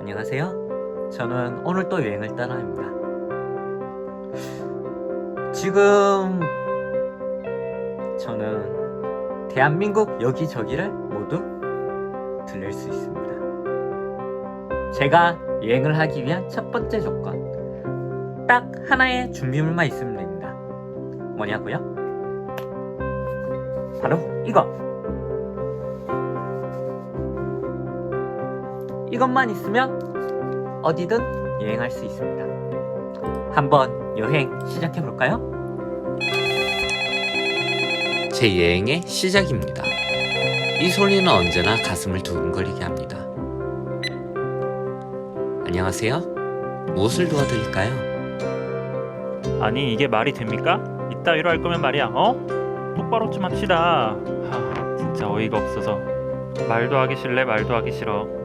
안녕하세요. 저는 오늘 또 여행을 떠나입니다. 지금 저는 대한민국 여기저기를 모두 들릴 수 있습니다. 제가 여행을 하기 위한 첫 번째 조건. 딱 하나의 준비물만 있으면 됩니다. 뭐냐고요? 바로 이거. 이것만 있으면 어디든 여행할 수 있습니다. 한번 여행 시작해 볼까요? 제 여행의 시작입니다. 이 소리는 언제나 가슴을 두근거리게 합니다. 안녕하세요. 무엇을 도와드릴까요? 아니 이게 말이 됩니까? 이따위로 할 거면 말이야 어? 똑바로 좀 합시다 하 진짜 어이가 없어서 말도 하기 싫래 말도 하기 싫어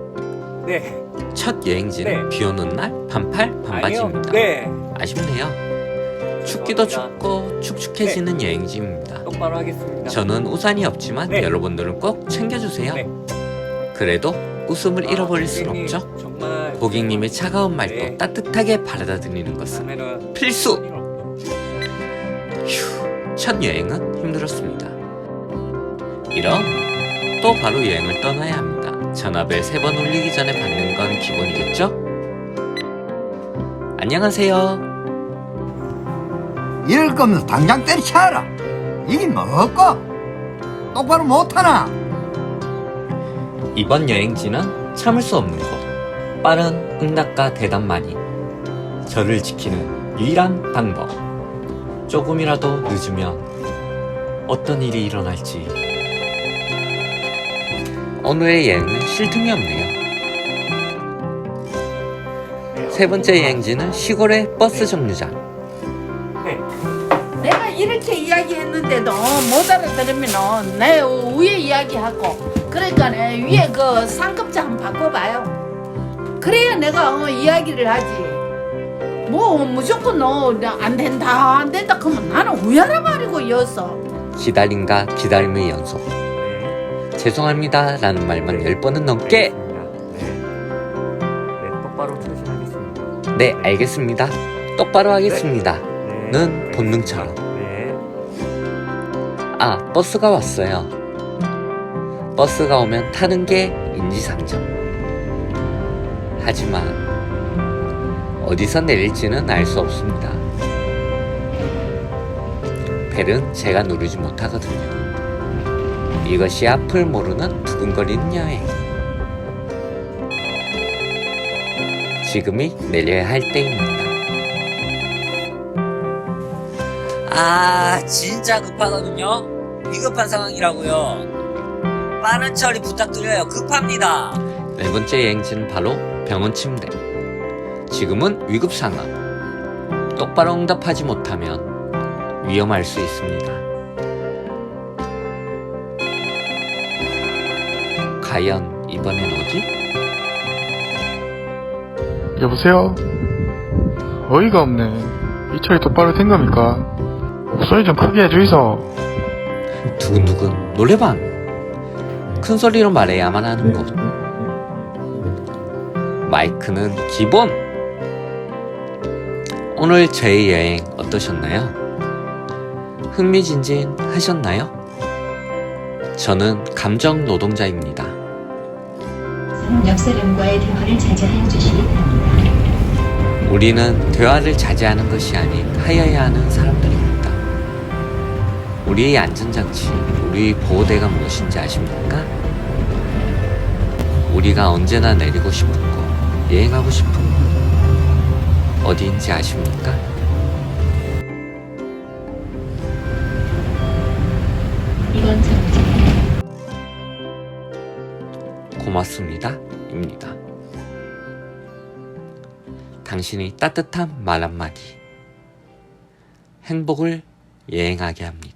네. 첫 여행지는 네. 비 오는 날 반팔 반바지입니다. 네. 아쉽네요. 춥기도. 춥고 축축해지는 여행지입니다. 똑바로 하겠습니다. 저는 우산이 없지만 네. 여러분들은 꼭 챙겨주세요. 네. 그래도 웃음을 아, 잃어버릴 순 고객님, 없죠. 정말 고객님의 차가운 말도 네. 따뜻하게 받아들이는 것은 다음에는 필수. 필요 없죠. 휴, 첫 여행은 힘들었습니다. 이런 또 바로 여행을 떠나야 합니다. 전화벨 세번 울리기 전에 받는 건 기본이겠죠? 안녕하세요. 이럴 거면 당장 때려쳐라. 이게 뭐고? 똑바로 못하나? 이번 여행지는 참을 수 없는 곳. 빠른 응답과 대답만이 저를 지키는 유일한 방법. 조금이라도 늦으면 어떤 일이 일어날지. 오늘의 여행은 쉴 틈이 없네요. 세 번째 여행지는 시골의 버스 정류장. 네. 내가 이렇게 이야기했는데도 못 알아들으면 내 위에 이야기하고 그러니까 내 위에 그 상급자 한번 바꿔봐요. 그래야 내가 어, 이야기를 하지. 뭐 무조건 너안 된다 안 된다 그러면 나는 우야라 말이고 여서. 기다림과 기다림의 연속. 네. 죄송합니다. 라는 말만 열 번은 넘게. 알겠습니다. 네. 네, 똑바로 처신하겠습니다. 네, 알겠습니다. 똑바로 하겠습니다. 네. 는 본능처럼. 네. 아, 버스가 왔어요. 버스가 오면 타는 게 인지상정. 하지만 어디서 내릴지는 알 수 없습니다. 벨은 제가 누르지 못하거든요. 이것이 앞을 모르는 두근거리는 여행. 지금이 내려야 할 때입니다. 아, 진짜 급하거든요. 비급한 상황이라고요. 빠른 처리 부탁드려요. 급합니다. 네 번째 여행지는 바로 병원 침대. 지금은 위급 상황. 똑바로 응답하지 못하면 위험할 수 있습니다. 과연 이번엔 어디? 여보세요? 어이가 없네. 이 차이 똑바로 된 겁니까? 목소리 좀 크게 해주이소. 두근두근 노래방. 큰 소리로 말해야만 하는 곳. 마이크는 기본. 오늘 저의 여행 어떠셨나요? 흥미진진 하셨나요? 저는 감정 노동자입니다. 옆 사람과의 대화를 자제하여 주시기 바랍니다. 우리는 대화를 자제하는 것이 아닌 하여야 하는 사람들입니다. 우리의 안전장치, 우리의 보호대가 무엇인지 아십니까? 우리가 언제나 내리고 싶은 곳, 여행하고 싶은 곳, 어디인지 아십니까? 고맙습니다. 입니다. 당신의 따뜻한 말 한마디, 행복을 여행하게 합니다.